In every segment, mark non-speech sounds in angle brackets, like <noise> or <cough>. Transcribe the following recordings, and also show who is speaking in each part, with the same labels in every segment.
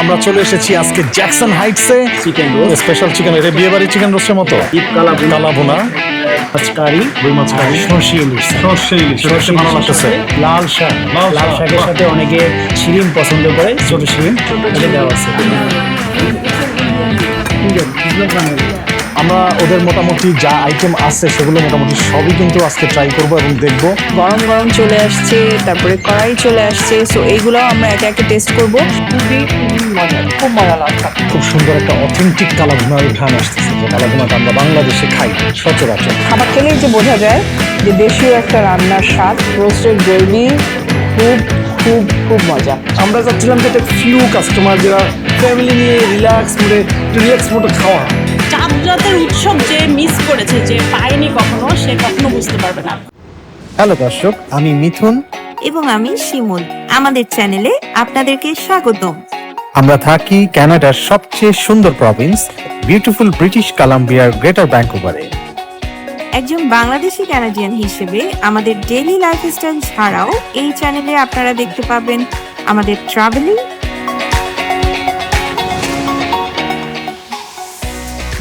Speaker 1: আমরা চলে এসেছি আজকে জ্যাকসন হাইটসে।
Speaker 2: চিকেন রোল
Speaker 1: স্পেশাল চিকেন এটা বিয়ে বাড়ির চিকেন রোস্টের মতো।
Speaker 2: কালা
Speaker 1: কালা বোনা
Speaker 2: মাছ কারি
Speaker 1: রুই মাছ কারি।
Speaker 2: সর্ষে ইলিশ।
Speaker 1: সর্ষে ইলিশ।
Speaker 2: সর্ষে
Speaker 1: ভালো লাগতেছে।
Speaker 2: লাল শাক।
Speaker 1: লাল
Speaker 2: লাল
Speaker 1: শাক,
Speaker 2: শাকের সাথে অনেকে শিরিম পছন্দ করে। ছোট শিরিম। এটা দেওয়া আছে।
Speaker 1: আমরা ওদের মোটামুটি যা আইটেম আছে সেগুলো মোটামুটি সবই কিন্তু আজকে ট্রাই করব এবং দেখব।
Speaker 3: গরম গরম চলে আসছে তারপরে কড়াই চলে আসছে সো এইগুলো আমরা একে একে টেস্ট করব। খুবই মজা খুব মজা লাগছে।
Speaker 1: খুব সুন্দর একটা অথেন্টিক কালা ভুনার ঘ্রাণ আসতেছে যে কালাভুনাটা আমরা বাংলাদেশে খাই সচরাচর।
Speaker 3: খাবার খেলেই যে বোঝা যায় যে দেশীয় একটা রান্নার স্বাদ রোস্টেড গ্রেভি খুব খুব খুব মজা।
Speaker 4: আমরা চাচ্ছিলাম যে একটা ফিউ কাস্টমার যারা ফ্যামিলি নিয়ে রিল্যাক্স মোডে রিল্যাক্স মোডে খাওয়া।
Speaker 5: চাঁদ রাতের উৎসব যে মিস করেছে যে পায়নি কখনো সে কখনো বুঝতে পারবে না।
Speaker 1: হ্যালো দর্শক আমি মিথুন।
Speaker 6: এবং আমি শিমুল। আমাদের চ্যানেলে আপনাদেরকে স্বাগতম।
Speaker 7: আমরা থাকি কানাডার সবচেয়ে সুন্দর প্রভিন্স বিউটিফুল ব্রিটিশ কলাম্বিয়ার গ্রেটার ভ্যাঙ্কুভারে
Speaker 6: একজন বাংলাদেশি ক্যানাডিয়ান হিসেবে আমাদের ডেইলি লাইফস্টাইল ছাড়াও এই চ্যানেলে আপনারা দেখতে পাবেন আমাদের ট্রাভেলিং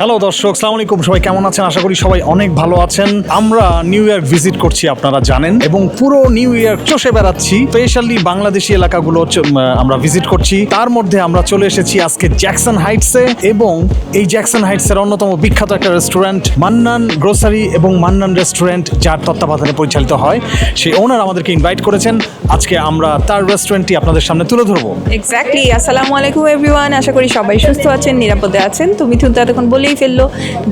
Speaker 1: হ্যালো দর্শক, সালাম আলাইকুম। সবাই কেমন আছেন? আশা করি সবাই অনেক ভালো আছেন। আমরা নিউ ইয়র্ক ভিজিট করছি, আপনারা জানেন, এবং পুরো নিউ ইয়র্ক চষে বেড়াচ্ছি। স্পেশালি বাংলাদেশি এলাকাগুলো আমরা ভিজিট করছি। তার মধ্যে আমরা চলে এসেছি আজকে জ্যাকসন হাইটসে এবং এই জ্যাকসন হাইটসের অন্যতম বিখ্যাত একটা রেস্টুরেন্ট মান্নান গ্রোসারি এবং মান্নান রেস্টুরেন্ট যার তত্ত্বাবধানে পরিচালিত হয়। সেই ওনার আমাদেরকে ইনভাইট করেছেন। আজকে আমরা তার রেস্টুরেন্টটি আপনাদের সামনে তুলে ধরবো।
Speaker 3: এক্স্যাক্টলি আসসালামু আলাইকুম এভরিওয়ান আশা করি সবাই সুস্থ আছেন, নিরাপদে আছেন। তো মিথুন তো এতক্ষণ বলেই ফেলল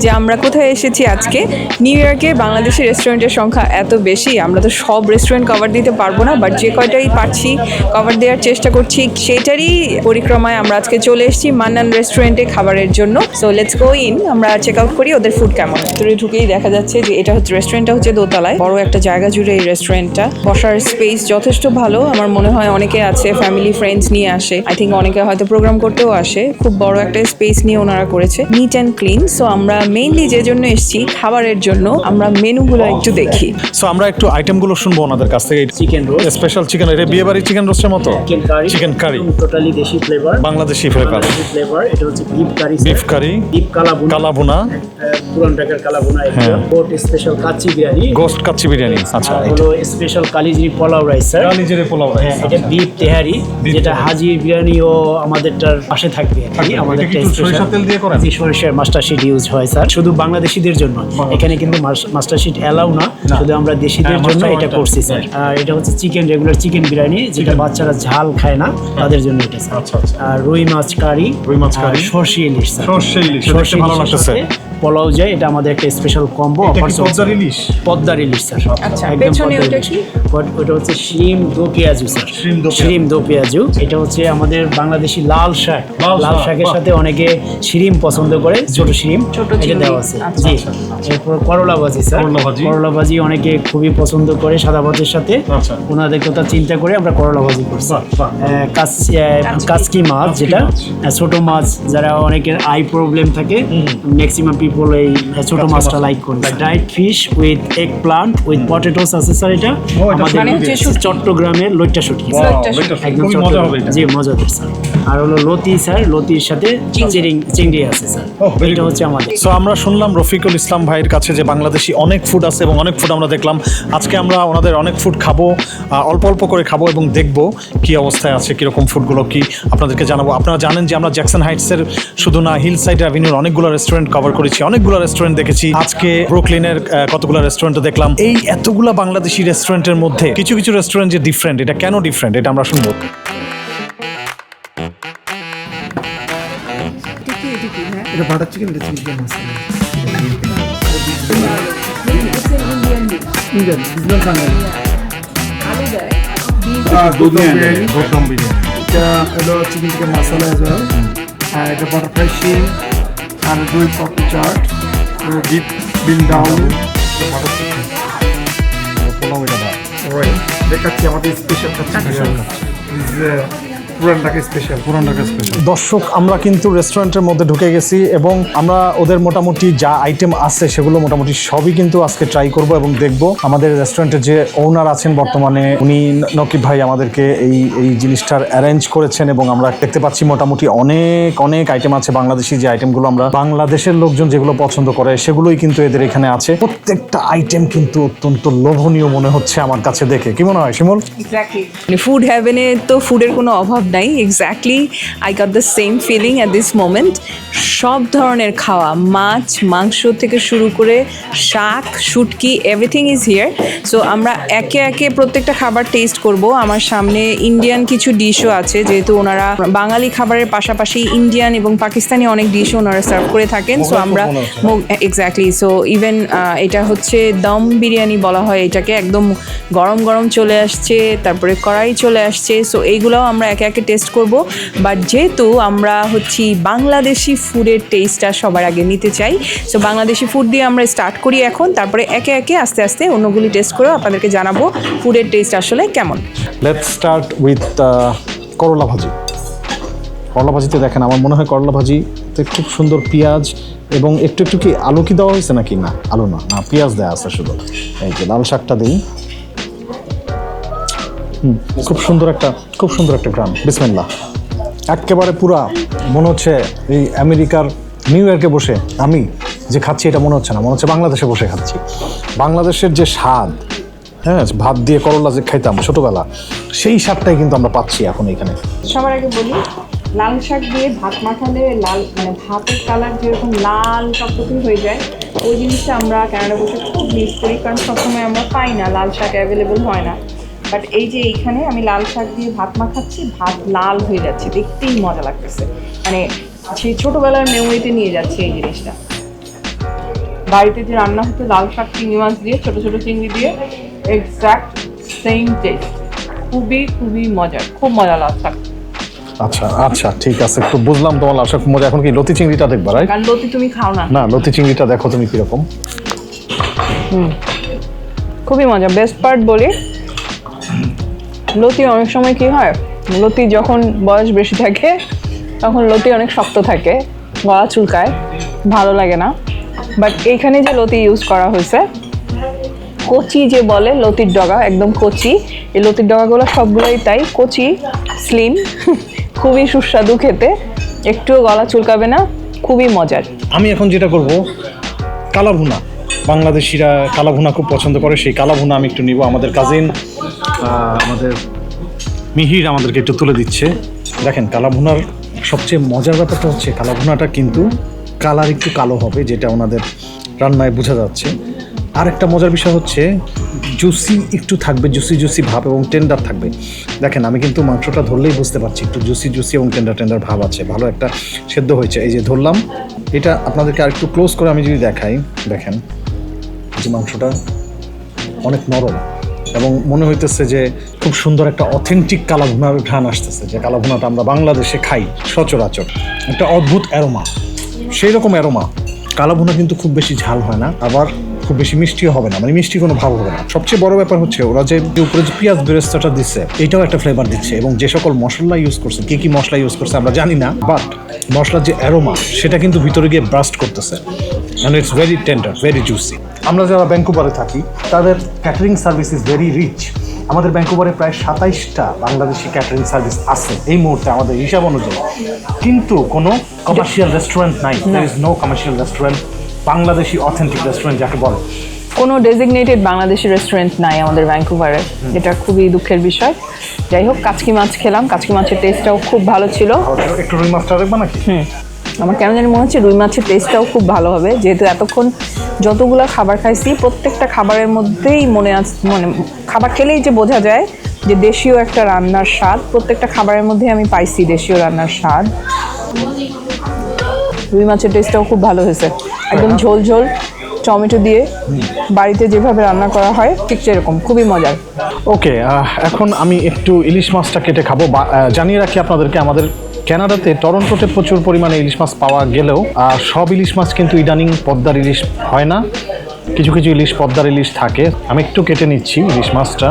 Speaker 3: যে আমরা কোথায় এসেছি আজকে? নিউ ইয়র্কে বাংলাদেশি রেস্টুরেন্টের সংখ্যা এত বেশি, আমরা তো সব রেস্টুরেন্ট কভার দিতে পারব না বাট যে কয়টাই পারছি কভার দেওয়ার চেষ্টা করছি সেটারই পরিক্রমায় আমরা আজকে চলে এসেছি মান্নান রেস্টুরেন্টে খাবারের জন্য। সো লেটস গো ইন আমরা চেক আউট করি ওদের ফুড কেমন। ভিতরে ঢুকেই দেখা যাচ্ছে যে এটা হচ্ছে রেস্টুরেন্টটা হচ্ছে দোতলায়। বড় একটা জায়গা জুড়ে এই রেস্টুরেন্টটা বসার স্পেস যথেষ্ট ভালো, আমার মনে হয় অনেকে আছে ফ্যামিলি ফ্রেন্ডস নিয়ে আসে। আই থিঙ্ক অনেকে হয়তো প্রোগ্রাম করতেও আসে। খুব বড় একটা স্পেস নিয়ে ওনারা করেছে। নিট অ্যান্ড ক্লিন সো আমরা মেইনলি যে জন্য এসেছি খাবারের জন্য আমরা মেনুগুলো একটু দেখি।
Speaker 1: সো আমরা একটু আইটেমগুলো শুনব ওনাদের কাছ থেকে।
Speaker 2: চিকেন রোল
Speaker 1: স্পেশাল চিকেন এটা বিয়ে বাড়ি চিকেন রোস্টের মতো?
Speaker 2: Chicken curry
Speaker 1: chicken curry
Speaker 2: totally desi flavour
Speaker 1: Bangladeshi flavour
Speaker 2: flavour এটা হচ্ছে beef curry
Speaker 1: beef curry
Speaker 2: deep kala bhuna
Speaker 1: kala bhuna
Speaker 2: পুরান ঢাকার কালা বুনা
Speaker 1: হ্যাঁ।
Speaker 2: কোট স্পেশাল কাচ্চি বিরিয়ানি।
Speaker 1: গোস্ট কাচ্চি বিরিয়ানি। আচ্ছা
Speaker 2: হলো special kalijira polao rice sir
Speaker 1: নিজের পোলাও
Speaker 2: হ্যাঁ এটা বিফ তেহারি যেটা হাজি ও আমাদেরটার পাশে থাকবে আর আমাদের
Speaker 1: এটা সরিষার তেল দিয়ে করেন?
Speaker 2: সরিষার মাস্টার শিট ইউজ হয় স্যার শুধু বাংলাদেশিদের জন্য এখানে কিন্তু মাস্টার শিট এলাও না। শুধু আমরা দেশিদের
Speaker 1: হ্যাঁ,
Speaker 2: জন্য এটা করছি স্যার এটা হচ্ছে চিকেন রেগুলার চিকেন বিরিয়ানি যেটা বাচ্চারা ঝাল খায় না তাদের জন্য এটা স্যার
Speaker 1: আচ্ছা, আচ্ছা।
Speaker 2: আর রুই মাছ কারি
Speaker 1: রুই মাছ কারি।
Speaker 2: সর্ষে ইলিশ স্যার
Speaker 1: সর্ষে ইলিশ,
Speaker 2: সর্ষে
Speaker 1: ভালো লাগতেছে।
Speaker 2: সাথে পোলাও যায় এটা আমাদের একটা স্পেশাল কম্বো
Speaker 1: এটা কি পদ্মার ইলিশ?
Speaker 2: পদ্মার ইলিশ স্যার
Speaker 3: আচ্ছা,
Speaker 2: একদম
Speaker 3: পেছনে ওটা কি?
Speaker 2: ওটা হচ্ছে শিম দো পেঁয়াজু স্যার
Speaker 1: শিম দো পেঁয়াজু।
Speaker 2: শিম দো পেঁয়াজু। এটা হচ্ছে আমাদের বাংলাদেশি লাল শাক।
Speaker 1: লাল
Speaker 2: লাল শাকের সাথে অনেকে শিরিম পছন্দ করে। ছোট
Speaker 3: ছোট
Speaker 2: এটা দেওয়া আছে।
Speaker 3: আচ্ছা,
Speaker 2: জি।
Speaker 3: আচ্ছা,
Speaker 2: এরপর করলা ভাজি স্যার
Speaker 1: করলা ভাজি।
Speaker 2: করলা ভাজি অনেকে খুবই পছন্দ করে সাদা ভাজির সাথে।
Speaker 1: আচ্ছা।
Speaker 2: ওনাদের কথা চিন্তা করে আমরা করলা ভাজি করছি। কাচকি। মাছ যেটা ছোট মাছ যারা অনেকের আই প্রবলেম থাকে ম্যাক্সিমাম পিপল এই ছোট মাছটা লাইক করে dried fish with eggplant with potatoes আছে স্যার এটা। আমাদের
Speaker 3: মানে।
Speaker 2: চট্টগ্রামের লইট্টা শুটকি স্যার। একদম
Speaker 1: মজা হবে
Speaker 2: চট্টগ্রাম
Speaker 1: এটা।
Speaker 2: জি মজাদার স্যার আর হলো লতি স্যার লতির সাথে চিংড়ি। চিংড়ি আছে স্যার এটা হচ্ছে আমাদের।
Speaker 1: সো আমরা শুনলাম রফিকুল ইসলাম ভাইয়ের কাছে যে বাংলাদেশি অনেক ফুড আছে এবং অনেক ফুড আমরা দেখলাম। আজকে আমরা ওনাদের অনেক ফুড খাব অল্প অল্প করে খাব এবং দেখব কি অবস্থায় আছে, কীরকম ফুডগুলো কি আপনাদেরকে জানাব। আপনারা জানেন যে আমরা জ্যাকসন হাইটসের শুধু না হিল সাইড অ্যাভিনিউর অনেকগুলো রেস্টুরেন্ট কভার করেছি, অনেকগুলো রেস্টুরেন্ট দেখেছি। আজকে ব্রুকলিনের কতগুলো রেস্টুরেন্ট দেখলাম। এই এতগুলো বাংলাদেশি রেস্টুরেন্টের মধ্যে কিছু কিছু রেস্টুরেন্ট যে ডিফারেন্ট এটা কেন ডিফারেন্ট এটা আমরা শুনব।
Speaker 4: এটা বাটার চিকেন এটা চিকেন মশলা। ইন্ডিয়ান বাঙালি বিরিয়ানি এটা হলো চিকেন টিকা মশলা as well হ্যাঁ এটা বাটারফ্লাই শিম আর দুই পপি চাট ডিপ বিল ডাউন দেখাচ্ছি আমাদের স্পেশাল স্পেশাল স্পেশাল
Speaker 1: দর্শক আমরা কিন্তু রেস্টুরেন্টের মধ্যে ঢুকে গেছি এবং আমরা ওদের মোটামুটি যা আইটেম আছে সেগুলো মোটামুটি সবই কিন্তু আজকে ট্রাই করব এবং দেখব। আমাদের রেস্টুরেন্টের যে ওনার আছেন বর্তমানে উনি নকিব ভাই আমাদেরকে এই এই জিনিসটার অ্যারেঞ্জ করেছেন এবং আমরা দেখতে পাচ্ছি মোটামুটি অনেক অনেক আইটেম আছে বাংলাদেশি যে আইটেমগুলো আমরা বাংলাদেশের লোকজন যেগুলো পছন্দ করে সেগুলোই কিন্তু এদের এখানে আছে। প্রত্যেকটা আইটেম কিন্তু অত্যন্ত লোভনীয় মনে হচ্ছে আমার কাছে দেখে। কি মনে হয় শিমুল?
Speaker 3: ফুড হ্যাভেনে তো ফুডের কোনো অভাব নাই exactly I got the same feeling at this moment সব ধরনের খাওয়া মাছ মাংস থেকে শুরু করে শাক শুটকি এভরিথিং ইজ হিয়ার সো আমরা একে একে প্রত্যেকটা খাবার টেস্ট করব। আমার সামনে ইন্ডিয়ান কিছু ডিশও আছে যেহেতু ওনারা বাঙালি খাবারের পাশাপাশি ইন্ডিয়ান এবং পাকিস্তানি অনেক ডিশও ওনারা সার্ভ করে থাকেন। সো আমরা এক্স্যাক্টলি সো ইভেন এটা হচ্ছে দম বিরিয়ানি বলা হয় এটাকে একদম গরম গরম চলে আসছে তারপরে কড়াই চলে আসছে। সো এইগুলোও আমরা একে একে টেস্ট করব। বাট যেহেতু আমরা হচ্ছি বাংলাদেশি ফুডের টেস্টটা সবার আগে নিতে চাই সো বাংলাদেশি ফুড দিয়ে আমরা স্টার্ট করি এখন। তারপরে একে একে আস্তে আস্তে অন্যগুলি টেস্ট করেও আপনাদেরকে জানাব ফুডের টেস্ট আসলে কেমন।
Speaker 1: লেটস স্টার্ট উইথ করলা ভাজি। করলা ভাজিতে দেখেন, আমার মনে হয় করলা ভাজিতে খুব সুন্দর পেঁয়াজ এবং একটু একটু কি আলু কি দেওয়া হয়েছে নাকি? না, আলু না না, পেঁয়াজ দেওয়া আছে শুধু। এই যে লাল শাকটা দিই। খুব সুন্দর একটা, খুব সুন্দর একটা গ্রাম। বিসমিল্লা একেবারে পুরা, মনে হচ্ছে এই আমেরিকার নিউ ইয়র্কে বসে আমি যে খাচ্ছি, এটা মনে হচ্ছে না, মনে হচ্ছে বাংলাদেশে বসে খাচ্ছি। বাংলাদেশের যে স্বাদ হ্যাঁ ভাত দিয়ে করলা যে খাইতাম ছোটবেলা, সেই স্বাদটাই কিন্তু আমরা পাচ্ছি এখন এখানে।
Speaker 3: সবার আগে বলি, লাল শাক দিয়ে ভাত মাখালে লাল মানে ভাতের কালার যেরকম লাল টকটকে হয়ে যায়, ওই জিনিসটা আমরা কানাডা বসে খুব মিস করি, কারণ সবসময় আমরা পাই না, লাল শাক অ্যাভেলেবল হয় না। বাট এই যে এইখানে আমি লাল শাক দিয়ে ভাত মাখাচ্ছি ভাত লাল হয়ে যাচ্ছে দেখতেই মজা লাগতেছে। মানে সেই ছোটোবেলার মেমোরিতে নিয়ে যাচ্ছে এই জিনিসটা। বাড়িতে যে রান্না হতো লাল শাক চিংড়ি মাছ দিয়ে ছোটো ছোটো চিংড়ি দিয়ে এক্স্যাক্ট সেম টেস্ট খুবই খুবই মজার খুব মজা লাল শাক।
Speaker 1: আচ্ছা আচ্ছা ঠিক আছে একটু বুঝলাম তোমার আশা মজা। এখন কি লতি চিংড়িটা দেখবা রাইট
Speaker 3: কারণ লতি তুমি খাও না।
Speaker 1: না লতি চিংড়িটা দেখো তুমি কীরকম।
Speaker 3: খুবই মজা বেস্ট পার্ট বলি লতি অনেক সময় কি হয়, লতি যখন বয়স বেশি থাকে, তখন লতি অনেক শক্ত থাকে, গলা চুলকায়, ভালো লাগে না। বাট এইখানে যে লতি ইউজ করা হয়েছে, কচি যে বলে, লতির ডগা, একদম কচি। এই লতির ডগাগুলো সবগুলোই তাই কচি স্লিম <laughs> খুবই সুস্বাদু খেতে। একটুও গলা চুলকাবে না, খুবই মজার।
Speaker 1: আমি এখন যেটা করব কালা ভুনা বাংলাদেশিরা কালা ভুনা খুব পছন্দ করে, সেই কালা ভুনা আমি একটু নিব আমাদের কাজিন আমাদের মিহির আমাদেরকে একটু তুলে দিচ্ছে। দেখেন কালা ভুনার সবচেয়ে মজার ব্যাপারটা হচ্ছে, কালাভুনাটা কিন্তু কালার একটু কালো হবে, যেটা ওনাদের রান্নায় বোঝা যাচ্ছে। আর একটা মজার বিষয় হচ্ছে, জুসি একটু থাকবে, জুসি জুসি ভাব এবং টেন্ডার থাকবে। দেখেন, আমি কিন্তু মাংসটা ধরলেই বুঝতে পারছি, একটু জুসি জুসি এবং টেন্ডার টেন্ডার ভাব আছে, ভালো একটা সেদ্ধ হয়েছে। এই যে ধরলাম, এটা আপনাদেরকে আর একটু ক্লোজ করে আমি যদি দেখাই, দেখেন যে মাংসটা অনেক নরম। এবং মনে হইতেছে যে খুব সুন্দর একটা অথেন্টিক কালাভুনার ঘ্রাণ আসতেছে, যে কালাভুনাটা আমরা বাংলাদেশে খাই সচরাচর। একটা অদ্ভুত অ্যারোমা সেই রকম অ্যারোমা। কালাভুনা কিন্তু খুব বেশি ঝাল হয় না, আবার খুব বেশি মিষ্টিও হবে না মানে মিষ্টি কোনো ভাব হবে না। সবচেয়ে বড় ব্যাপার হচ্ছে ওরা যে উপরে যে পেঁয়াজ বেরেস্তাটা দিচ্ছে এটাও একটা ফ্লেভার দিচ্ছে এবং যে সকল মশলা ইউজ করছে, কি কি মশলা ইউজ করছে আমরা জানি না বাট মশলার যে অ্যারোমা, সেটা কিন্তু ভিতরে গিয়ে ব্রাস্ট করতেছে। And it's very tender very juicy আমরা যারা ব্যাঙ্কুবারে থাকি তাদের catering service is very rich আমাদের ব্যাঙ্কুবারে প্রায় সাতাইশটা বাংলাদেশি ক্যাটারিং সার্ভিস আছে এই মুহূর্তে আমাদের হিসাব অনুযায়ী। কিন্তু কোনো কমার্শিয়াল রেস্টুরেন্ট নাই। There is no commercial restaurant Bangladeshi authentic restaurant যাকে বলে।
Speaker 3: কোনো ডেজিগনেটেড বাংলাদেশি রেস্টুরেন্ট নাই আমাদের ভ্যাঙ্কুভারে এটা খুবই দুঃখের বিষয়। যাই হোক কাচকি মাছ খেলাম। কাচকি মাছের টেস্টটাও খুব ভালো ছিল।
Speaker 1: একটু রুই মাছটা রাখবা নাকি?
Speaker 3: আমার কেন জানি মনে হচ্ছে রুই মাছের টেস্টটাও খুব ভালো হবে। যেহেতু এতক্ষণ যতগুলো খাবার খাইছি প্রত্যেকটা খাবারের মধ্যেই মনে আস মানে খাবার খেলেই যে বোঝা যায় যে দেশীয় একটা রান্নার স্বাদ প্রত্যেকটা খাবারের মধ্যে আমি পাইছি দেশীয় রান্নার স্বাদ। রুই মাছের টেস্টটাও খুব ভালো হয়েছে। একদম ঝোল ঝোল টমেটো দিয়ে বাড়িতে যেভাবে রান্না করা হয় ঠিক সেরকম খুবই মজার।
Speaker 1: ওকে এখন আমি একটু ইলিশ মাছটা কেটে খাব। জানিয়ে রাখি আপনাদেরকে আমাদের কানাডাতে টরন্টোতে প্রচুর পরিমাণে ইলিশ মাছ পাওয়া গেলেও সব ইলিশ মাছ কিন্তু ইদানিং পদ্মার ইলিশ হয় না। কিছু কিছু ইলিশ পদ্মার ইলিশ থাকে। আমি একটু কেটে নিচ্ছি ইলিশ মাছটা।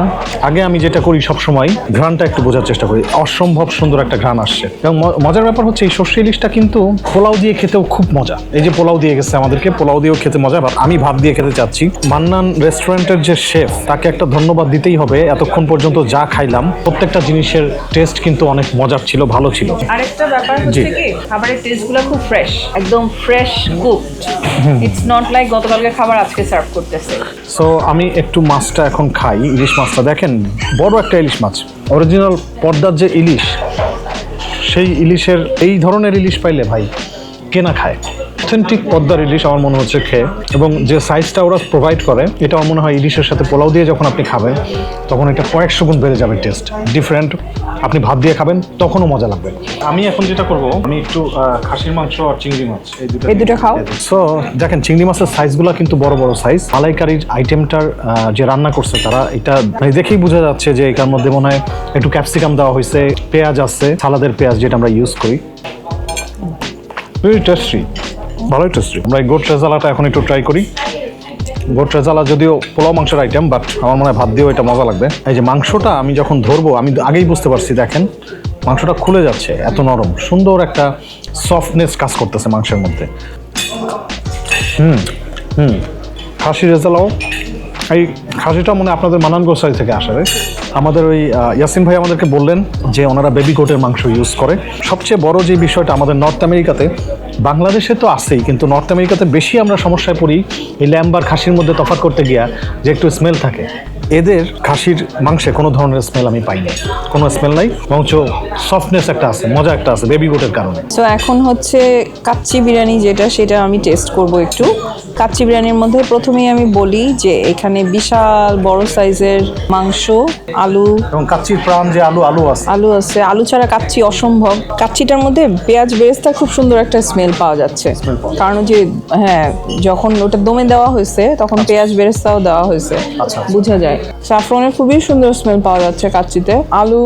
Speaker 1: আগে আমি যেটা করি সব সময় ঘ্রাণটা একটু বোঝার চেষ্টা করি। অসম্ভব সুন্দর একটা ঘ্রাণ আসছে। এবং মজার ব্যাপার হচ্ছে এই সর্ষে ইলিশটা কিন্তু পোলাও দিয়ে খেতেও খুব মজা। এই যে পোলাও দিয়ে গেছে আমাদেরকে পোলাও দিয়েও খেতে মজা আমি ভাত দিয়ে খেতে চাচ্ছি। মান্নান রেস্টুরেন্টের যে শেফ তাকে একটা ধন্যবাদ দিতেই হবে। এতক্ষণ পর্যন্ত যা খাইলাম প্রত্যেকটা জিনিসের টেস্ট কিন্তু অনেক মজার ছিল ভালো ছিল।
Speaker 3: আরেকটা ব্যাপার হচ্ছে কি খাবারের টেস্টগুলো খুব ফ্রেশ একদম fresh cooked it's not like গতকালকে খাবার আজকে সার্ভ করতেছে।
Speaker 1: সো আমি একটু মাছটা এখন খাই, ইলিশ মাছটা। দেখেন, বড় একটা ইলিশ মাছ। অরিজিনাল পর্দার যে ইলিশ, সেই ইলিশের, এই ধরনের ইলিশ পাইলে ভাই কেনা খায়। অথেন্টিক পদ্মার ইলিশ আমার মনে হচ্ছে খেয়ে। এবং যে সাইজটা ওরা প্রোভাইড করে এটা আমার মনে হয় ইলিশের সাথে পোলাও দিয়ে যখন আপনি খাবেন তখন এটা কয়েকশো গুণ বেড়ে যাবে টেস্ট ডিফারেন্ট আপনি ভাত দিয়ে খাবেন তখনও মজা লাগবে। আমি এখন যেটা করব আমি একটু খাসির মাংস আর চিংড়ি মাছ এই দুটো
Speaker 3: এই দুটো খাও।
Speaker 1: সো দেখেন চিংড়ি মাছের সাইজগুলো কিন্তু বড় বড় সাইজ মালাইকারির আইটেমটার যে রান্না করছে তারা এটা মানে দেখেই বোঝা যাচ্ছে যে এটার মধ্যে মনে হয় একটু ক্যাপসিকাম দেওয়া হয়েছে পেঁয়াজ আছে সালাদের পেঁয়াজ যেটা আমরা ইউজ করি। ভেরি টেস্টি ভালোই টেস্টি আমরা এই গোট রেজালাটা এখন একটু ট্রাই করি। গোট রেজালা যদিও পোলাও মাংসের আইটেম বাট আমার মনে হয় ভাত দিয়েও এটা মজা লাগবে। এই যে মাংসটা আমি যখন ধরবো, আমি আগেই বুঝতে পারছি, দেখেন, মাংসটা খুলে যাচ্ছে, এত নরম। সুন্দর একটা সফটনেস কাজ করতেছে মাংসের মধ্যে। হুম হুম। খাসি রেজালাও এই খাসিটা মনে আপনাদের মানান গোসাই থেকে আসে। আমাদের ওই ইয়াসিন ভাই আমাদেরকে বললেন যে ওনারা বেবি গোটের মাংস ইউজ করে। সবচেয়ে বড় যে বিষয়টা আমাদের নর্থ আমেরিকাতে বাংলাদেশে তো আছেই, কিন্তু নর্থ আমেরিকাতে বেশি আমরা সমস্যায় পড়ি এই ল্যাম্বার খাসির মধ্যে তফাত করতে গিয়া যে একটু স্মেল থাকে। এদের খাসির মাংসে কোনো ধরনের স্মেল আমি পাইনি। কোনো স্মেল নাই বরঞ্চ সফটনেস একটা আছে মজা একটা আছে বেবি গোটের কারণে।
Speaker 3: সো এখন হচ্ছে কাচ্চি বিরিয়ানি যেটা সেটা আমি টেস্ট করব একটু। কাচ্চি বিরিয়ানির মধ্যে প্রথমেই আমি বলি যে এখানে বিশাল বড় সাইজের মাংস আলু।
Speaker 1: এবং কাচ্চির প্রাণ যে আলু আলু আছে।
Speaker 3: আলু আছে। আলু ছাড়া কাচ্চি অসম্ভব। কাচ্চিটার মধ্যে পেঁয়াজ বেরেস্তা খুব সুন্দর একটা স্মেল পাওয়া যাচ্ছে। কারণ যে হ্যাঁ যখন ওটা দমে দেওয়া হয়েছে তখন পেঁয়াজ বেরেস্তাও দেওয়া হয়েছে।
Speaker 1: আচ্ছা।
Speaker 3: বোঝা যায়। সাফরনের খুবই সুন্দর স্মেল পাওয়া যাচ্ছে কাচ্চিতে। আলু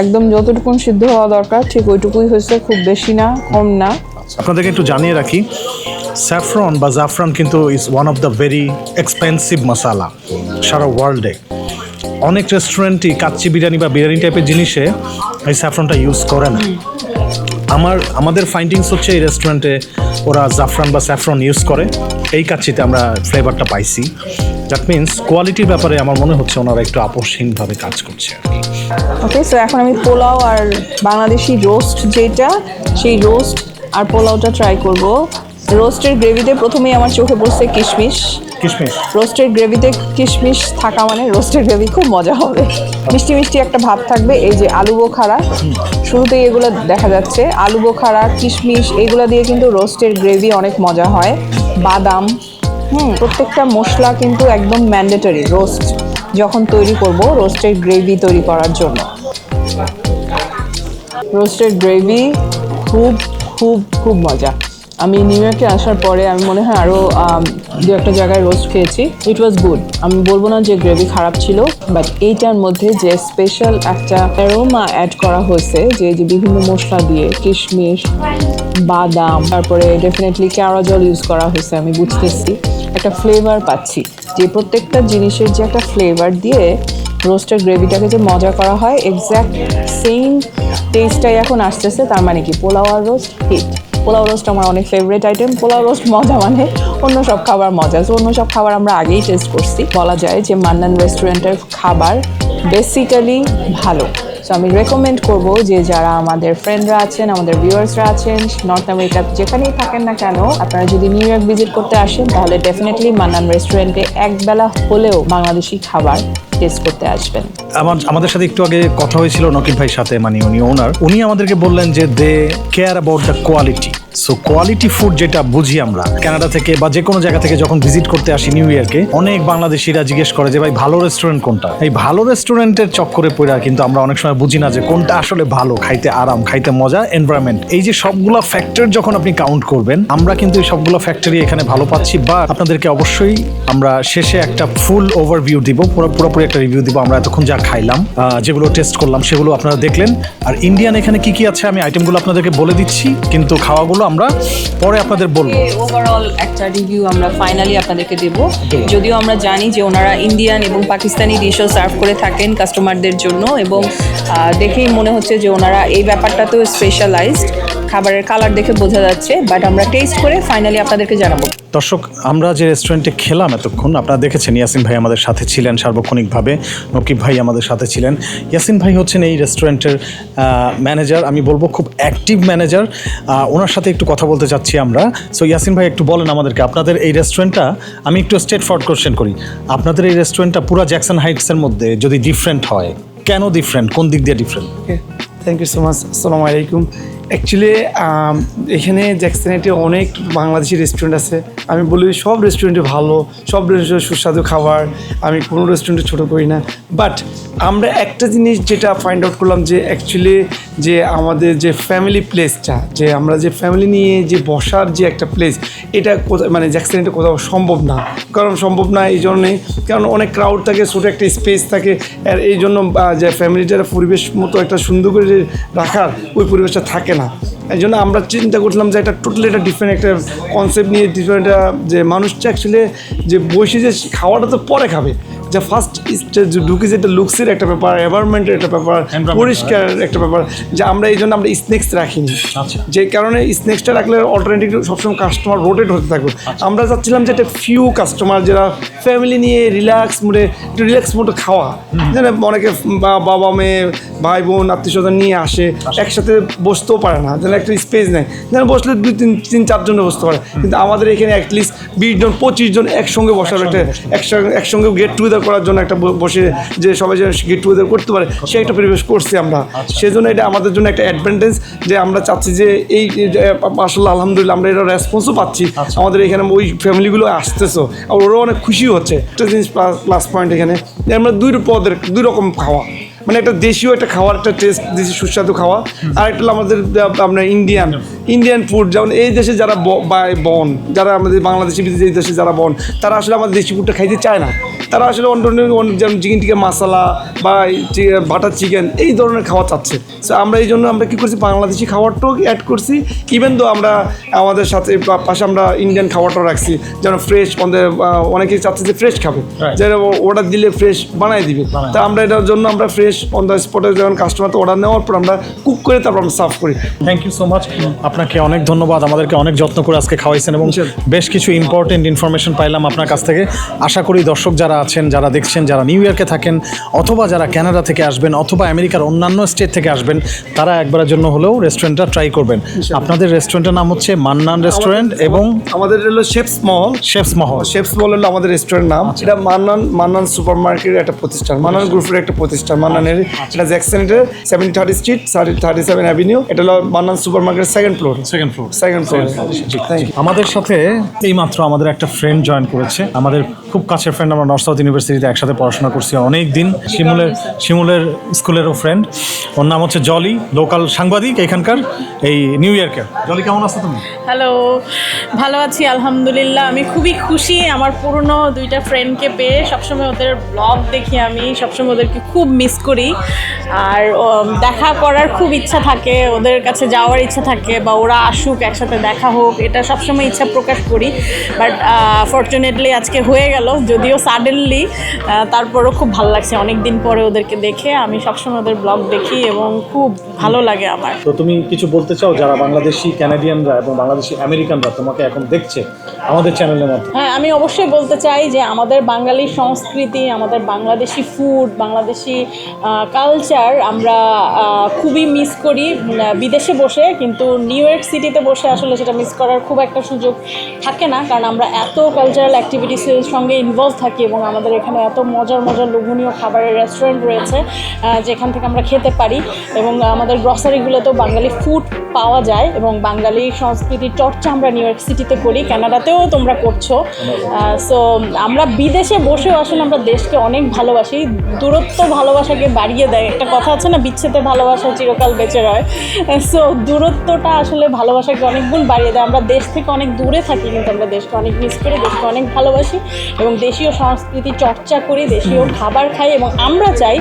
Speaker 3: একদম যতটুকুন সিদ্ধ হওয়া দরকার, ঠিক ওইটুকুই হয়েছে, খুব বেশি না, কম না।
Speaker 1: আপনাদেরকে একটু জানিয়ে রাখি স্যাফরন বা জাফরান কিন্তু is one of the very expensive masala সারা ওয়ার্ল্ডে অনেক রেস্টুরেন্টই কাচ্চি বিরিয়ানি বা বিরিয়ানি টাইপের জিনিসে এই স্যাফরনটা ইউজ করে না। আমার, আমাদের ফাইন্ডিংস হচ্ছে এই রেস্টুরেন্টে ওরা জাফরান বা স্যাফরন ইউজ করে। এই কাচ্চিতে আমরা ফ্লেভারটা পাইছি। দ্যাট মিন্স কোয়ালিটির ব্যাপারে আমার মনে হচ্ছে ওনারা একটু আপোষহীনভাবে কাজ করছে আর কি।
Speaker 3: ওকে সো এখন আমি পোলাও আর বাংলাদেশি রোস্ট যেটা সেই রোস্ট আর পোলাওটা ট্রাই করব। রোস্টের গ্রেভিতে প্রথমেই আমার চোখে পড়ছে কিশমিশ।
Speaker 1: কিশমিশ।
Speaker 3: রোস্টের গ্রেভিতে কিশমিশ থাকা মানে রোস্টের গ্রেভি খুব মজা হবে। মিষ্টি মিষ্টি একটা ভাব থাকবে এই যে আলু বোখারা। শুরুতেই এগুলো দেখা যাচ্ছে আলু বোখারা কিশমিশ এগুলো দিয়ে কিন্তু রোস্টের গ্রেভি অনেক মজা হয়। বাদাম হুম, প্রত্যেকটা মশলা কিন্তু একদম ম্যান্ডেটরি রোস্ট যখন তৈরি করব রোস্টেড গ্রেভি তৈরি করার জন্য। রোস্টেড গ্রেভি খুব খুব খুব মজা। আমি নিউ ইয়র্কে আসার পরে আমি মনে হয় আরও দু একটা জায়গায় রোস্ট খেয়েছি। ইট ওয়াজ গুড আমি বলব না যে গ্রেভি খারাপ ছিল বাট এইটার মধ্যে যে স্পেশাল একটা অ্যারোমা অ্যাড করা হয়েছে, যে যে বিভিন্ন মশলা দিয়ে, কিশমিশ, বাদাম, তারপরে ডেফিনেটলি কেওড়া জল ইউজ করা হয়েছে, আমি বুঝতেছি। একটা ফ্লেভার পাচ্ছি। যে প্রত্যেকটা জিনিসের যে একটা ফ্লেভার দিয়ে রোস্টের গ্রেভিটাকে যে মজা করা হয় এক্স্যাক্ট সেম টেস্টটাই এখন আসতেছে, তার মানে কি? পোলাও আর রোস্ট হিট পোলাও রোস্ট আমার অনেক ফেভারিট আইটেম পোলাও রোস্ট মজা মানে অন্য সব খাবার মজা। তো অন্য সব খাবার আমরা আগেই টেস্ট করছি। বলা যায় যে মান্নান রেস্টুরেন্টের খাবার বেসিক্যালি ভালো। সো আমি রেকমেন্ড করব যে যারা আমাদের ফ্রেন্ডরা আছেন, আমাদের ভিউয়ার্সরা আছেন নর্থ আমেরিকা যেখানেই থাকেন না কেন, আপনারা যদি নিউ ইয়র্ক ভিজিট করতে আসেন, তাহলে ডেফিনেটলি মান্নান রেস্টুরেন্টে একবেলা হলেও বাংলাদেশি খাবার টেস্ট করতে আসবেন।
Speaker 1: আমার, আমাদের সাথে একটু আগে কথা হয়েছিল নকিব ভাইয়ের সাথে মানে উনি ওনার উনি আমাদেরকে বললেন যে they care about the quality. So quality food যেটা বুঝি আমরা, কানাডা থেকে বা যে কোনো জায়গা থেকে যখন ভিজিট করতে আসি নিউ ইয়ারকে, অনেক বাংলাদেশিরা জিজ্ঞেস করে যে, ভাই, ভালো রেস্টুরেন্ট কোনটা? এই ভালো রেস্টুরেন্টের চক্করে পড়া কিন্তু আমরা অনেক সময় বুঝি না যে কোনটা আসলে ভালো, খাইতে আরাম, খাইতে মজা এনভায়রনমেন্ট এই যে সবগুলা ফ্যাক্টর যখন আপনি কাউন্ট করবেন, আমরা কিন্তু এই সবগুলো ফ্যাক্টরি এখানে ভালো পাচ্ছি বা আপনাদেরকে অবশ্যই আমরা শেষে একটা ফুল ওভারভিউ দিব, পুরো, পুরোপুরি একটা রিভিউ দিব আমরা এতক্ষণ যা খাইলাম যেগুলো টেস্ট করলাম সেগুলো আপনারা দেখলেন। আর ইন্ডিয়ান এখানে কি কি আছে আমি আইটেমগুলো আপনাদেরকে বলে দিচ্ছি কিন্তু খাওয়াগুলো আমরা পরে আপনাদের বলব।
Speaker 3: ওভারঅল একটা রিভিউ আমরা ফাইনালি আপনাদেরকে দেব। যদিও আমরা জানি যে ওনারা ইন্ডিয়ান এবং পাকিস্তানি ডিশও সার্ভ করে থাকেন কাস্টমারদের জন্য এবং দেখেই মনে হচ্ছে যে ওনারা এই ব্যাপারটাতেও স্পেশালাইজড খাবারের কালার দেখে বোঝা যাচ্ছে বাট আমরা টেস্ট করে ফাইনালি আপনাদেরকে জানাব।
Speaker 1: দর্শক আমরা যে রেস্টুরেন্টে খেলাম এতক্ষণ আপনারা দেখেছেন ইয়াসিন ভাই আমাদের সাথে ছিলেন সার্বক্ষণিকভাবে নকিব ভাই আমাদের সাথে ছিলেন। ইয়াসিন ভাই হচ্ছেন এই রেস্টুরেন্টের ম্যানেজার আমি বলব খুব অ্যাক্টিভ ম্যানেজার ওনার সাথে একটু কথা বলতে চাচ্ছি আমরা। সো ইয়াসিন ভাই একটু বলেন আমাদেরকে আপনাদের এই রেস্টুরেন্টটা আমি একটু স্টেট ফরওয়ার্ড কোশ্চেন করি। আপনাদের এই রেস্টুরেন্টটা পুরো জ্যাকসন হাইটসের মধ্যে যদি ডিফারেন্ট হয় কেন ডিফারেন্ট কোন দিক দিয়ে different
Speaker 4: thank you so much আসসালামু আলাইকুম অ্যাকচুয়ালি এখানে জ্যাকসনেটে অনেক বাংলাদেশি রেস্টুরেন্ট আছে। আমি বলি সব রেস্টুরেন্টে ভালো, সব রেস্টুরেন্টে সুস্বাদু খাবার, আমি কোনো রেস্টুরেন্টে ছোটো করি না। বাট আমরা একটা জিনিস যেটা ফাইন্ড আউট করলাম যে অ্যাকচুয়ালি যে আমাদের যে ফ্যামিলি প্লেসটা যে আমরা যে ফ্যামিলি নিয়ে যে বসার যে একটা প্লেস এটা কোথাও মানে জ্যাকসনেটে কোথাও সম্ভব না। কারণ সম্ভব না এই জন্যে, কারণ অনেক ক্রাউড থাকে, ছোটো একটা স্পেস থাকে, আর এই জন্য যে ফ্যামিলিটার পরিবেশ মতো একটা সুন্দর করে রাখার, ওই পরিবেশটা থাকে না। এই জন্য আমরা চিন্তা করছিলাম যে একটা টোটালি একটা ডিফারেন্ট একটা কনসেপ্ট নিয়ে ডিফারেন্ট যে মানুষটা অ্যাকচুয়ালি যে বসে যে খাওয়াটা তো পরে খাবে। যে ফার্স্ট ঢুকে যে একটা লুকসের একটা ব্যাপার এনভায়রনমেন্টের একটা ব্যাপার পরিষ্কার একটা ব্যাপার। যে আমরা এই জন্য আমরা স্ন্যাক্স রাখিনি।
Speaker 1: আচ্ছা।
Speaker 4: যে কারণে স্ন্যাক্সটা রাখলে অল্টারনেটিভ সবসময় কাস্টমার রোটেট হতে থাকবে। আমরা চাচ্ছিলাম যে একটা ফিউ কাস্টমার যারা ফ্যামিলি নিয়ে রিল্যাক্স মোডে একটু রিল্যাক্স মোডে খাওয়া। যেন অনেকে বা- বাবা মেয়ে ভাই বোন আত্মীয় স্বজন নিয়ে আসে। একসাথে বসতেও পারে। না যেন একটা স্পেস নেই। যেন বসলে দুই তিন তিন চারজনে বসতে পারে। কিন্তু আমাদের এখানে অ্যাটলিস্ট বিশ জন পঁচিশ জন একসঙ্গে বসার একটা একসঙ্গে একসঙ্গে গেট টুগেদার করার জন্য একটা বসে যে সবাই যেন গেট টুগেদার করতে পারে সে একটা পরিবেশ করছি আমরা। সেজন্য এটা আমাদের জন্য একটা অ্যাডভান্টেজ যে আমরা চাচ্ছি যে এই আসলে আলহামদুলিল্লাহ আমরা এটা রেসপন্সও পাচ্ছি। আমাদের এখানে ওই ফ্যামিলিগুলো আসতেছো। আর ওরাও অনেক খুশি হচ্ছে। একটা জিনিস প্লাস পয়েন্ট এখানে। আমরা দুই পদের দুই রকম খাওয়া। মানে একটা দেশীয় একটা খাওয়ার একটা টেস্ট দেশি সুস্বাদু খাওয়া। আর একটা আমাদের আপনার ইন্ডিয়ান ইন্ডিয়ান ফুড যেমন এই দেশে যারা বন যারা আমাদের বাংলাদেশি বিদেশি এই দেশে যারা বন তারা আসলে আমাদের দেশি ফুডটা খাইতে চায় না। তারা আসলে অন্য অন্য যেমন চিকেন টিকা মশলা বা বাটার চিকেন এই ধরনের খাওয়া চাচ্ছে। সো আমরা এই জন্য আমরা কী করছি বাংলাদেশি খাবারটাও অ্যাড করছি ইভেন তো আমরা আমাদের সাথে পাশে আমরা ইন্ডিয়ান খাবারটাও রাখছি। যেন ফ্রেশ আমাদের অনেকেই চাচ্ছে যে ফ্রেশ খাবে. যেন অর্ডার দিলে ফ্রেশ বানাই দিবে। তা আমরা এটার জন্য আমরা ফ্রেশ অন দ্য স্পটে যখন কাস্টমার অর্ডার নেওয়ার পর আমরা কুক করে তারপর আমরা সার্ভ করি।
Speaker 1: থ্যাংক ইউ সো মাচ আপনাকে অনেক ধন্যবাদ আমাদেরকে অনেক যত্ন করে আজকে খাওয়াইছেন এবং বেশ কিছু ইম্পর্টেন্ট ইনফরমেশন পাইলাম আপনার কাছ থেকে। আশা করি দর্শক যারা আছেন যারা দেখছেন যারা নিউ ইয়র্কে থাকেন অথবা যারা কানাডা থেকে আসবেন অথবা আমেরিকার অন্যান্য স্টেট থেকে আসবেন তারা একবারের জন্য হলেও রেস্টুরেন্টটা ট্রাই করবেন। আপনাদের রেস্টুরেন্টের নাম হচ্ছে মান্নান রেস্টুরেন্ট এবং
Speaker 4: আমাদের হলো শেপস মহল
Speaker 1: শেফস মহল
Speaker 4: শেফস মহল হলো আমাদের রেস্টুরেন্ট নাম। এটা মান্নান মান্নান সুপার মার্কেটের একটা প্রতিষ্ঠান মান্নান গ্রুপের একটা প্রতিষ্ঠান মান্নানের এটা জ্যাকসনের seventy thirty street thirty seven avenue এটা হলো মান্নান সুপার মার্কেটের second floor
Speaker 1: second floor
Speaker 4: second floor
Speaker 1: আমাদের সাথে এই মাত্র আমাদের একটা ফ্রেন্ড জয়েন করেছে। আমাদের খুব কাছের ফ্রেন্ড আমরা নর্থ সাউথ ইউনিভার্সিটিতে একসাথে পড়াশোনা করছি অনেক দিন। শিমুলের শিমুলের স্কুলেরও ফ্রেন্ড ওর নাম হচ্ছে জলি লোকাল সাংবাদিক এখানকার এই নিউ ইয়র্কের জলি কেমন আছো তুমি?
Speaker 5: হ্যালো ভালো আছি আলহামদুলিল্লাহ। আমি খুবই খুশি আমার পুরনো দুইটা ফ্রেন্ডকে পেয়ে। সবসময় ওদের ব্লগ দেখি আমি সবসময় ওদেরকে খুব মিস করি। আর দেখা করার খুব ইচ্ছা থাকে ওদের কাছে যাওয়ার ইচ্ছা থাকে বা ওরা আসুক একসাথে দেখা হোক এটা সবসময় ইচ্ছা প্রকাশ করি। বাট ফর্চুনেটলি আজকে হয়ে গেল যদিও সাডেনলি তারপরও খুব ভালো লাগছে। অনেক দিন পরে ওদেরকে দেখে আমি সবসময় ওদের ব্লগ দেখি এবং খুব ভালো লাগে আমার।
Speaker 1: তো তুমি কিছু বলতে চাও? যারা বাংলাদেশি ক্যানাডিয়ানরা এবং বাংলাদেশি আমেরিকানরা তোমাকে এখন দেখছে আমাদের চ্যানেলের মধ্যে?
Speaker 5: হ্যাঁ আমি অবশ্যই বলতে চাই যে আমাদের বাঙালি সংস্কৃতি আমাদের বাংলাদেশি ফুড বাংলাদেশি কালচার আমরা খুবই মিস মিস করি বিদেশে বসে কিন্তু নিউ ইয়র্ক সিটিতে বসে আসলে সেটা মিস করার খুব একটা সুযোগ থাকে না কারণ আমরা এত কালচারাল অ্যাক্টিভিটিসের সঙ্গে ইনভলভ থাকি এবং আমাদের এখানে এত মজার মজার লোভনীয় খাবারের রেস্টুরেন্ট রয়েছে যেখান থেকে আমরা খেতে পারি এবং আমাদের গ্রসারিগুলোতেও বাঙালি ফুড পাওয়া যায় এবং বাঙালি সংস্কৃতির চর্চা আমরা নিউ ইয়র্ক সিটিতে করি কানাডাতেও তোমরা করছ। সো আমরা বিদেশে বসেও আসলে আমরা দেশকে অনেক ভালোবাসি দূরত্ব ভালোবাসাকে বাড়িয়ে দেয় একটা কথা আছে না বিচ্ছেদে ভালোবাসা চিরকাল বেঁচে রয়। <laughs> সো দূরত্বটা আসলে ভালোবাসাকে অনেক গুণ বাড়িয়ে দেয়। আমরা দেশ থেকে অনেক দূরে থাকি, কিন্তু আমরা দেশকে অনেক মিস করি, দেশকে অনেক ভালোবাসি এবং দেশীয় সংস্কৃতি চর্চা করি, দেশীয় খাবার খাই এবং আমরা চাই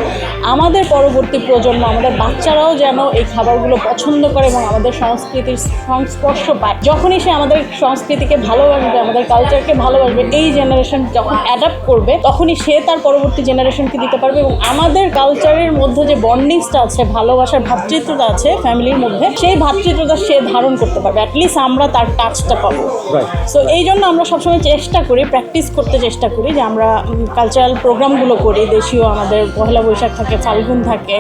Speaker 5: আমাদের পরবর্তী প্রজন্ম, আমাদের বাচ্চারাও যেন এই খাবারগুলো পছন্দ করে এবং আমাদের সংস্কৃতির সংস্পর্শ পায়। যখনই সে আমাদের সংস্কৃতিকে ভালোবাসবে, আমাদের কালচারকে ভালোবাসবে, এই জেনারেশন যখন অ্যাডাপ্ট করবে, তখনই সে তার পরবর্তী জেনারেশনকে দিতে পারবে এবং আমাদের কালচারের মধ্যে যে বন্ডিংসটা আছে, ভালোবাসার ভ্রাতৃত্বতা আছে ফ্যামিলির মধ্যে, সেই ভ্রাতৃত্বতা সে ধারণ করতে পারবে। অ্যাটলিস্ট আমরা তার টাচটা পাবো। সো এই জন্য আমরা সবসময় চেষ্টা করি প্র্যাকটিস করতে চেষ্টা করি যে আমরা কালচারাল প্রোগ্রামগুলো করি। দেশীয় আমাদের পহেলা বৈশাখ থাকে ফাল্গুন থাকে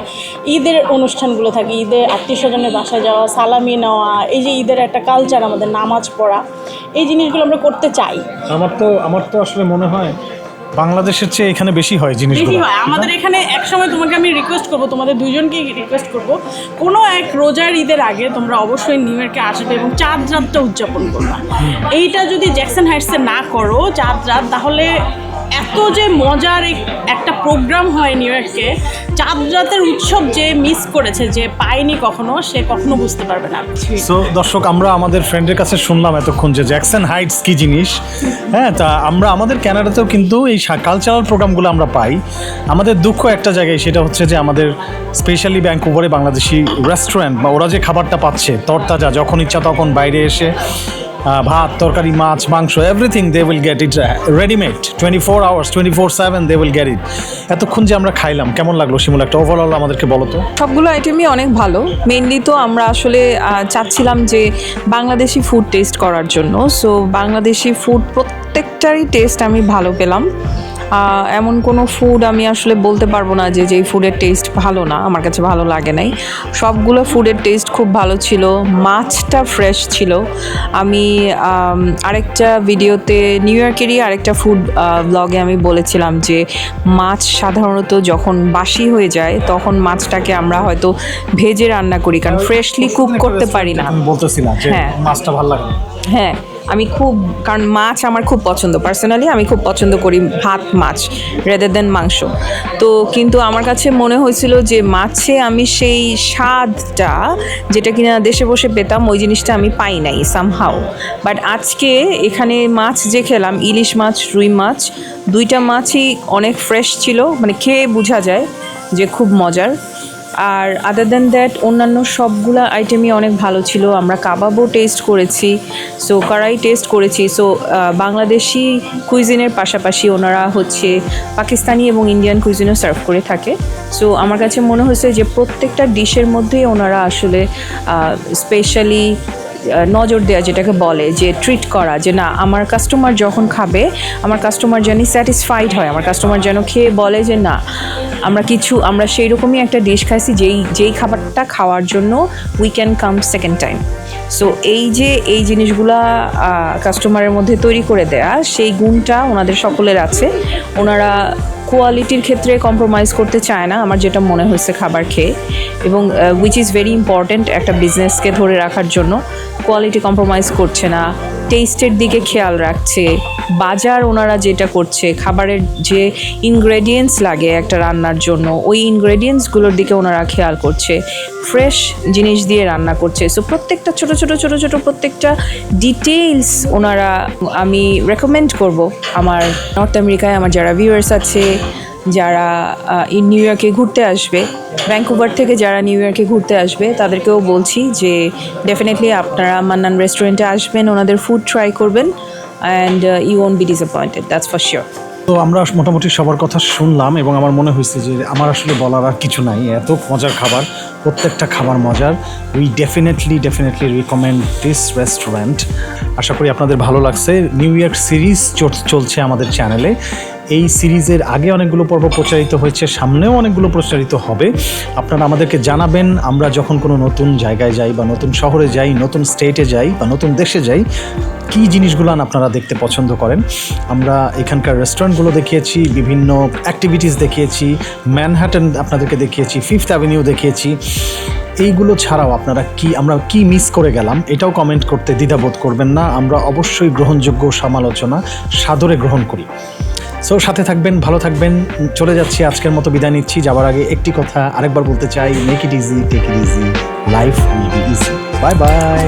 Speaker 5: ঈদের অনুষ্ঠানগুলো থাকে ঈদে আত্মীয় স্বজনের বাসায় যাওয়া সালামি নেওয়া এই যে ঈদের একটা কালচার আমাদের নামাজ পড়া এই জিনিসগুলো আমরা করতে চাই।
Speaker 1: আমার তো আমার তো আসলে মনে হয় বাংলাদেশের চেয়ে এখানে বেশি হয়
Speaker 5: বেশি
Speaker 1: জিনিসগুলো
Speaker 5: হয়। আমাদের এখানে এক সময় তোমাকে আমি রিকোয়েস্ট করব, তোমাদের দুইজনকেই রিকোয়েস্ট করব। কোনো এক রোজার ঈদের আগে তোমরা অবশ্যই নিউ ইয়র্কে আসবে এবং চাঁদ রাতটা উদযাপন করবা। এইটা যদি জ্যাকসন হাইটসে না করো চাঁদ রাত, তাহলে এত যে মজার এক- একটা প্রোগ্রাম হয় নিউ ইয়র্কে চাঁদ রাতের উৎসব যে মিস করেছে যে পায়নি কখনো সে কখনো বুঝতে পারবে না।
Speaker 1: সো দর্শক আমরা আমাদের ফ্রেন্ডের কাছে শুনলাম এতক্ষণ যে জ্যাকসন হাইটস কি জিনিস? হ্যাঁ তা আমরা আমাদের ক্যানাডাতেও কিন্তু এই কালচারাল প্রোগ্রামগুলো আমরা পাই। আমাদের দুঃখ একটা জায়গায় সেটা হচ্ছে যে আমাদের স্পেশালি ব্যাঙ্কুভারে বাংলাদেশি রেস্টুরেন্ট বা ওরা যে খাবারটা পাচ্ছে তরতাজা যখন ইচ্ছা তখন বাইরে এসে ভাত, তরকারি, মাছ, মাংস everything they will get it readymade twenty four hours twenty four seven they will get it এতক্ষণ যে আমরা খাইলাম, কেমন লাগল শিমুল একটা? ওভারঅল আমাদেরকে বলো তো।
Speaker 3: সবগুলো আইটেমই অনেক ভালো। মেনলি তো আমরা আসলে চাচ্ছিলাম যে বাংলাদেশি ফুড টেস্ট করার জন্য। সো বাংলাদেশি ফুড প্রত্যেকটারই টেস্ট আমি ভালো পেলাম। এমন কোনো ফুড আমি আসলে বলতে পারব না যে যেই ফুডের টেস্ট ভালো না আমার কাছে ভালো লাগে নাই। সবগুলো ফুডের টেস্ট খুব ভালো ছিল মাছটা ফ্রেশ ছিল। আমি আরেকটা ভিডিওতে নিউ ইয়র্কেরই আরেকটা ফুড ব্লগে আমি বলেছিলাম যে মাছ সাধারণত যখন বাসি হয়ে যায় তখন মাছটাকে আমরা হয়তো ভেজে রান্না করি কারণ ফ্রেশলি কুক করতে পারি না।
Speaker 1: বলতেছিলাম
Speaker 3: হ্যাঁ।
Speaker 1: মাছটা ভালো লাগে
Speaker 3: হ্যাঁ। আমি খুব, কারণ মাছ আমার খুব পছন্দ। পার্সোনালি আমি খুব পছন্দ করি ভাত, মাছ রেদার দেন মাংস। তো কিন্তু আমার কাছে মনে হয়েছিল যে মাছে আমি সেই স্বাদটা, যেটা কিনা দেশে বসে পেতাম, ওই জিনিসটা আমি পাই নাই সামহাও বাট আজকে এখানে মাছ যে খেলাম, ইলিশ মাছ, রুই মাছ, দুইটা মাছই অনেক ফ্রেশ ছিল। মানে খেয়ে বোঝা যায় যে খুব মজার। আর আদার দ্যান দ্যাট অন্যান্য সবগুলো আইটেমই অনেক ভালো ছিল। আমরা কাবাবও টেস্ট করেছি সো কড়াই টেস্ট করেছি। সো বাংলাদেশি কুইজিনের পাশাপাশি ওনারা হচ্ছে পাকিস্তানি এবং ইন্ডিয়ান কুইজিনও সার্ভ করে থাকে। সো আমার কাছে মনে হয়েছে যে প্রত্যেকটা ডিশের মধ্যেই ওনারা আসলে স্পেশালি নজর দেওয়া যেটাকে বলে, যে ট্রিট করা, যে না, আমার কাস্টমার যখন খাবে, আমার কাস্টমার যেন স্যাটিসফাইড হয়, আমার কাস্টমার যেন খেয়ে বলে যে না, আমরা কিছু, আমরা সেই রকমই একটা ডিশ খাইছি, যেই যেই খাবারটা খাওয়ার জন্য we can come second time so এই যে, এই জিনিসগুলা কাস্টমারের মধ্যে তৈরি করে দেয়া, সেই গুণটা ওনাদের সকলের আছে। ওনারা কোয়ালিটির ক্ষেত্রে কম্প্রোমাইজ করতে চায় না, আমার যেটা মনে হয়েছে খাবার খেয়ে। এবং উইচ ইজ ভেরি ইম্পর্ট্যান্ট একটা বিজনেসকে ধরে রাখার জন্য। কোয়ালিটি কম্প্রোমাইজ করছে না। টেস্টের দিকে খেয়াল রাখছে। বাজার ওনারা যেটা করছে, খাবারের যে ইনগ্রেডিয়েন্টস লাগে একটা রান্নার জন্য, ওই ইনগ্রেডিয়েন্টসগুলোর দিকে ওনারা খেয়াল করছে। ফ্রেশ জিনিস দিয়ে রান্না করছে। সো প্রত্যেকটা ছোট ছোট ছোট ছোট প্রত্যেকটা ডিটেলস ওনারা আমি রেকমেন্ড করব। আমার নর্থ আমেরিকায় আমার যারা ভিউয়ার্স আছে যারা ইন নিউ ইয়র্কে ঘুরতে আসবে ভ্যাঙ্কুভার থেকে যারা নিউ ইয়র্কে ঘুরতে আসবে, তাদেরকেও বলছি যে ডেফিনেটলি আপনারা মান্নান রেস্টুরেন্টে আসবেন, ওনাদের ফুড ট্রাই করবেন and you won't be disappointed that's for sure
Speaker 1: তো আমরা মোটামুটি সবার কথা শুনলাম, এবং আমার মনে হয়েছে যে আমার আসলে বলার আর কিছু নাই, এত মজার খাবার, প্রত্যেকটা খাবার মজার। We definitely definitely recommend this restaurant আশা করি আপনাদের ভালো লাগছে। নিউ ইয়র্ক সিরিজ চলছে আমাদের চ্যানেলে এই সিরিজের আগে অনেকগুলো পর্ব প্রচারিত হয়েছে, সামনেও অনেকগুলো প্রচারিত হবে। আপনারা আমাদেরকে জানাবেন, আমরা যখন কোনো নতুন জায়গায় যাই বা নতুন শহরে যাই, নতুন স্টেটে যাই বা নতুন দেশে যাই, কী জিনিসগুলো আপনারা দেখতে পছন্দ করেন? আমরা এখানকার রেস্টুরেন্টগুলো দেখিয়েছি, বিভিন্ন অ্যাক্টিভিটিস দেখিয়েছি ম্যানহাটন আপনাদেরকে দেখিয়েছি ফিফথ অ্যাভিনিউ দেখিয়েছি। এইগুলো ছাড়াও আপনারা কি, আমরা কি মিস করে গেলাম, এটাও কমেন্ট করতে দ্বিধাবোধ করবেন না। আমরা অবশ্যই গ্রহণযোগ্য সমালোচনা সাদরে গ্রহণ করি। সো সাথে থাকবেন, ভালো থাকবেন। চলে যাচ্ছি, আজকের মতো বিদায় নিচ্ছি। যাওয়ার আগে একটি কথা আরেকবার বলতে চাই। Make it easy take it easy life will be easy bye bye